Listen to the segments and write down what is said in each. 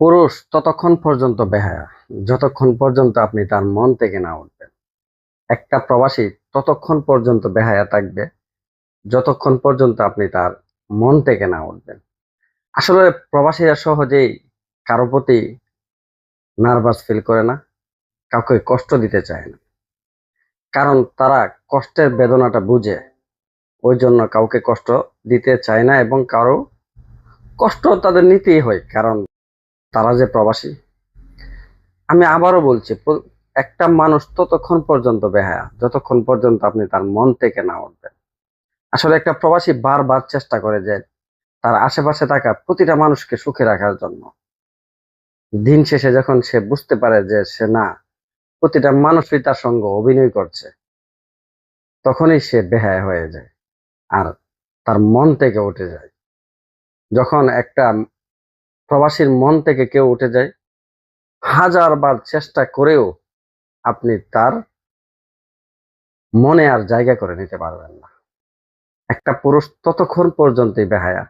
পুরুষ ততক্ষণ পর্যন্ত বেহায়া, যতক্ষণ পর্যন্ত আপনি তার মন থেকে না উঠবেন। একটা প্রবাসী ততক্ষণ পর্যন্ত বেহায়া থাকবে, যতক্ষণ পর্যন্ত আপনি তার মন থেকে না উঠবেন। আসলে প্রবাসীরা সহজেই কারও প্রতি নার্ভাস ফিল করে না, কাউকে কষ্ট দিতে চায় না। কারণ তারা কষ্টের বেদনাটা বুঝে, ওই জন্য কাউকে কষ্ট দিতে চায় না এবং কারও কষ্ট তাদের নিতেই হয়। কারণ তারা যে প্রবাসী। আমি আবারও বলছি একটা মানুষ ততক্ষণ পর্যন্ত বেহায়া, যতক্ষণ পর্যন্ত আপনি তার মন থেকে না উঠবেন। আসলে একটা প্রবাসী বারবার চেষ্টা করে যে তার আশেপাশে থাকা প্রতিটা মানুষকে সুখে রাখার জন্য। দিন শেষে যখন সে বুঝতে পারে যে সে না, প্রতিটা মানুষই তার সঙ্গে অভিনয় করছে, তখনই সে বেহায় হয়ে যায় আর তার মন থেকে উঠে যায়। যখন একটা প্রবাসীর মন থেকে কেউ উঠে যায়। হাজার বার চেষ্টা করেও আপনি তার মনে আর জায়গা করে নিতে পারবেন না। একটা পুরুষ ততক্ষণ পর্যন্তই বেহায়া,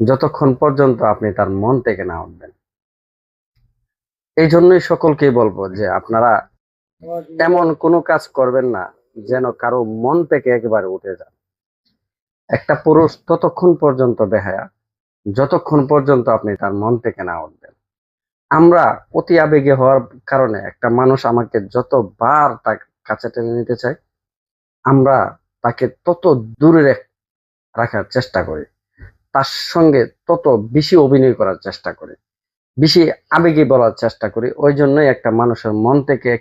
যতক্ষণ পর্যন্ত আপনি তার মন থেকে না উঠবেন। এই জন্যই সকলকেই বলব যে আপনারা এমন কোনো কাজ করবেন না যেন কারও মন থেকে একেবারে উঠে যান। একটা পুরুষ ততক্ষণ পর্যন্ত বেহায়া যতক্ষণ পর্যন্ত আপনি তার মন থেকে না উঠবেন। আমরা অতি আবেগে হওয়ার কারণে একটা মানুষ আমাকে যতবার তার কাছে টেনে নিতে চায়, আমরা তাকে তত দূরে রেখ- রাখার চেষ্টা করি। তার সঙ্গে তত বেশি অভিনয় করার চেষ্টা করি। বেশি আবেগে বলার চেষ্টা করি। ওই জন্যই একটা মানুষের মন থেকে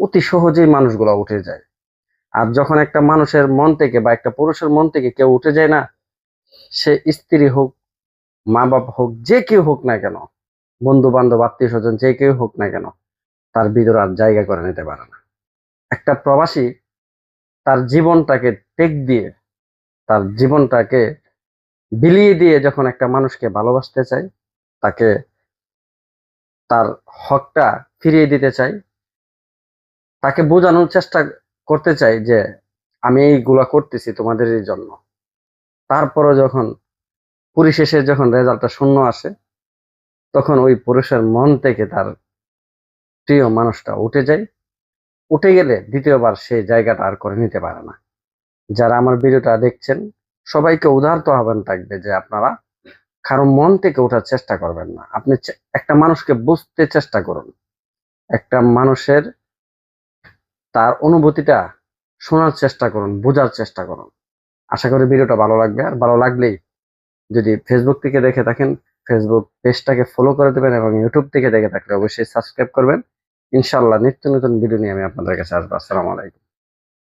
অতি সহজেই মানুষগুলো উঠে যায়। আর যখন একটা মানুষের মন থেকে বা একটা পুরুষের মন থেকে কেউ উঠে যায় না, সে স্ত্রী হোক মা বাপ হোক, যে কেউ হোক না কেন বন্ধু বান্ধব আত্মীয় স্বজন যে কেউ হোক না কেন, তার ভিতরে আর জায়গা করে নিতে পারে না। একটা প্রবাসী তার জীবনটাকে টেক দিয়ে, তার জীবনটাকে বিলিয়ে দিয়ে যখন একটা মানুষকে ভালোবাসতে চায়, তাকে তার হকটা ফিরিয়ে দিতে চাই তাকে বোঝানোর চেষ্টা করতে চাই যে, আমি এইগুলা করতেছি তোমাদের জন্য। তারপরে যখন পরিশেষে যখন রেজাল্টটা শূন্য আসে, তখন ওই পুরুষের মন থেকে তার প্রিয় মানুষটা উঠে যায়। উঠে গেলে দ্বিতীয়বার সেই জায়গাটা আর করে নিতে পারে না। যারা আমার ভিডিওটা দেখছেন, সবাইকে উদাহরণ আহ্বান থাকবে যে আপনারা কারও মন থেকে ওঠার চেষ্টা করবেন না। আপনি একটা মানুষকে বুঝতে চেষ্টা করুন। একটা মানুষের তার অনুভূতিটা শোনার চেষ্টা করুন, বোঝার চেষ্টা করুন। আশা করি ভিডিওটা ভালো লাগবে। আর ভালো লাগলেই যদি ফেসবুক থেকে দেখে থাকেন ফেসবুক পেজটাকে ফলো করে দেবেন এবং ইউটিউব থেকে দেখে থাকলে অবশ্যই সাবস্ক্রাইব করবেন। ইনশাল্লাহ নিত্য নতুন ভিডিও নিয়ে আমি আপনাদের কাছে আসব। আসসালামু আলাইকুম।